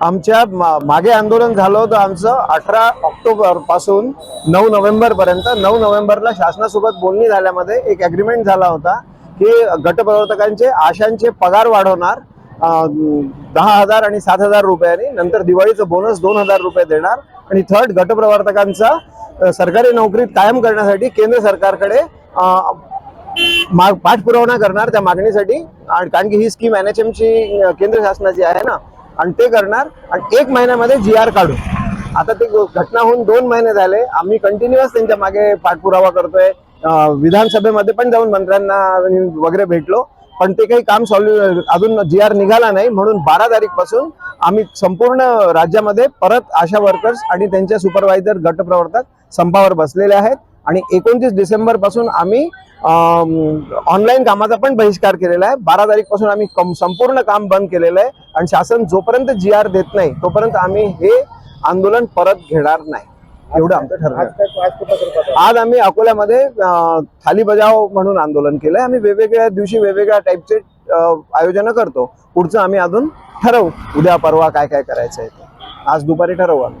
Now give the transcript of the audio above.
आमच्या मा- मागे आंदोलन झालं होतं आमचं अठरा ऑक्टोबरपासून नऊ नोव्हेंबर पर्यंत. नऊ नोव्हेंबरला शासनासोबत बोलणी झाल्यामध्ये एक अग्रीमेंट झाला होता की गटप्रवर्तकांचे आशांचे पगार वाढवणार दहा हजार आणि सात हजार रुपयांनी. नंतर दिवाळीचं बोनस दोन हजार रुपये देणार. आणि थर्ड गटप्रवर्तकांचा सरकारी नोकरीत कायम करण्यासाठी केंद्र सरकारकडे माग मा- करणार त्या मागणीसाठी. आणि कारण की ही स्कीम एन एच एमची केंद्र शासनाची आहे ना. आणि ते करणार आणि एक महिन्यामध्ये जी आर काढू आता ते घटना होऊन दोन महिने झाले. आम्ही कंटिन्युअस त्यांच्या मागे पाठपुरावा करतोय. विधानसभेमध्ये पण जाऊन मंत्र्यांना वगैरे भेटलो. पण ते काही काम सॉल्व्ह अजून जी आर निघाला नाही. म्हणून बारा तारीखपासून आम्ही संपूर्ण राज्यामध्ये परत आशा वर्कर्स आणि त्यांचे सुपरवायझर गटप्रवर्तक संपावर बसलेले आहेत. आणि एकोणतीस डिसेंबरपासून आम्ही ऑनलाईन कामाचा पण बहिष्कार केलेला आहे. बारा तारीखपासून आम्ही कम- संपूर्ण काम बंद केलेलं आहे. आणि शासन जोपर्यंत जी आर देत नाही तोपर्यंत आम्ही हे आंदोलन परत घेणार नाही. एवढं आमचं ठरलं आज आम्ही अकोल्यामध्ये थाली बजाव म्हणून आंदोलन केलंय. आम्ही वेगवेगळ्या दिवशी वेगवेगळ्या टाईपचे आयोजन करतो. पुढचं आम्ही अजून ठरवू. उद्या परवा काय काय करायचं आहे ते. आज दुपारी ठरवू आम्ही.